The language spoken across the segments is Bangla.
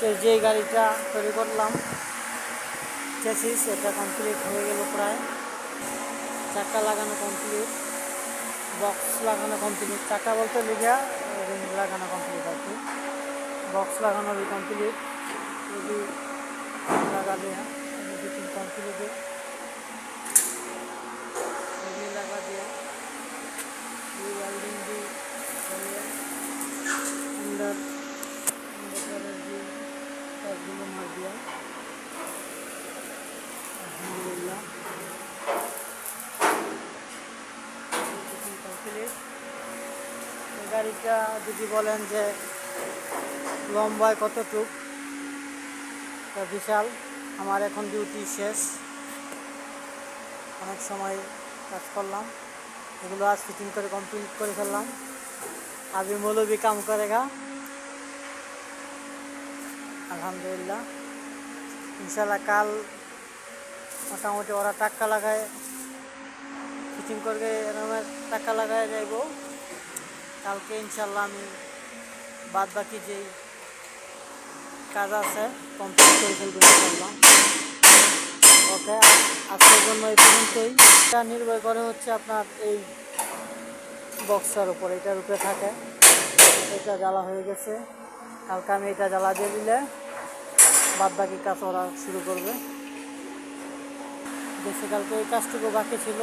তো যে গাড়িটা তৈরি করলাম চেসিস এটা কমপ্লিট হয়ে গেল প্রায়। চাকা লাগানো কমপ্লিট বক্স লাগানো কমপ্লিট চাকা বলতে লিখা লাগানো কমপ্লিট আর কি। বক্স লাগানো কমপ্লিট গাড়িটা যদি বলেন যে লম্বায় কতটুক বিশাল। আমার এখন ডিউটি শেষ। অনেক সময় কাজ করলাম। এগুলো আজ ফিটিং করে কমপ্লিট করে ফেললাম। আজ মৌলবি কাম করে গা। আলহামদুলিল্লাহ। ইনশাল্লাহ কাল মোটামুটি ওরা টাক্কা লাগায়। ফিটিং করে এরমের টাক্কা লাগায় যাইব। কালকে ইনশাল্লাহ আমি বাদ বাকি যেই কাজ আছে কমপ্লিট করে ফেলব ইনশাল্লাহ ওকে, আজকের জন্য এই পর্যন্তই। এটা নির্ভর করে হচ্ছে আপনার এই বক্সার উপর, এটার উপরে থাকে। এটা জ্বালা হয়ে গেছে। কালকে আমি এটা জ্বালা দিয়ে দিলে বাদ বাকি কাজ ওরা শুরু করবে। দেশে কালকে ওই কাজটুকু বাকি ছিল।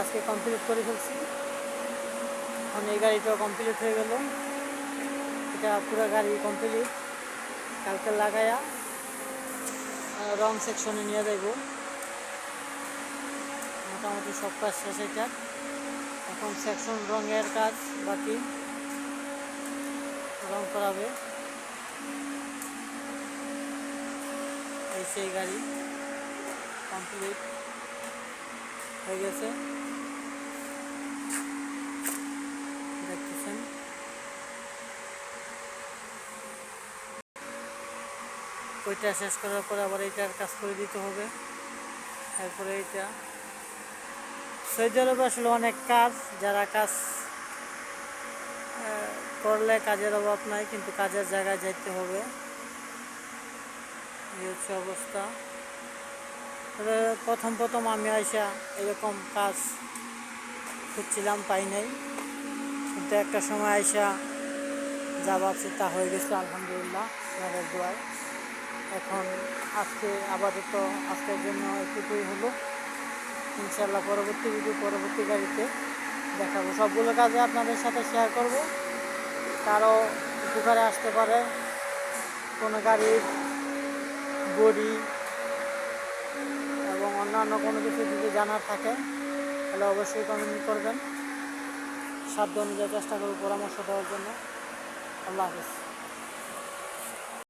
আজকে কমপ্লিট করে ফেলছি। এখন এই গাড়িটাও কমপ্লিট হয়ে গেল। এটা পুরো গাড়ি কমপ্লিট কালকে লাগায়া রং সেকশনে নিয়ে যাইব। মোটামুটি সব কাজ শেষ এটা এখন সেকশন রঙের কাজ বাকি। রং করাবে। এই সেই গাড়ি কমপ্লিট হয়ে গেছে। ওইটা শেষ করার পরে আবার এইটার কাজ করে দিতে হবে। এরপরে এইটা। সৌদি আরবে আসলে অনেক কাজ, যারা কাজ করলে কাজের অভাব নাই, কিন্তু কাজের জায়গায় যাইতে হবে। এই হচ্ছে অবস্থা। প্রথম প্রথম আমি আইসা এরকম কাজ খুঁজছিলাম, পাই নাই। কিন্তু একটা সময় আইসা যা ভাবছি তা হয়ে গেছে, আলহামদুলিল্লাহ। দোয়ায়। এখন আজকে আপাতত আজকের জন্য এটুকুই হলো। ইনশাল্লাহ পরবর্তী ভিডিও পরবর্তী গাড়িতে দেখাবো। সবগুলো কাজে আপনাদের সাথে শেয়ার করব। কারও উপকারে আসতে পারে, কোনো গাড়ির বডি এবং অন্যান্য কোনো কিছু যদি জানার থাকে, তাহলে অবশ্যই কমেন্ট করবেন। সাধ্য অনুযায়ী চেষ্টা করব পরামর্শ দেওয়ার জন্য। আল্লাহ হাফিজ।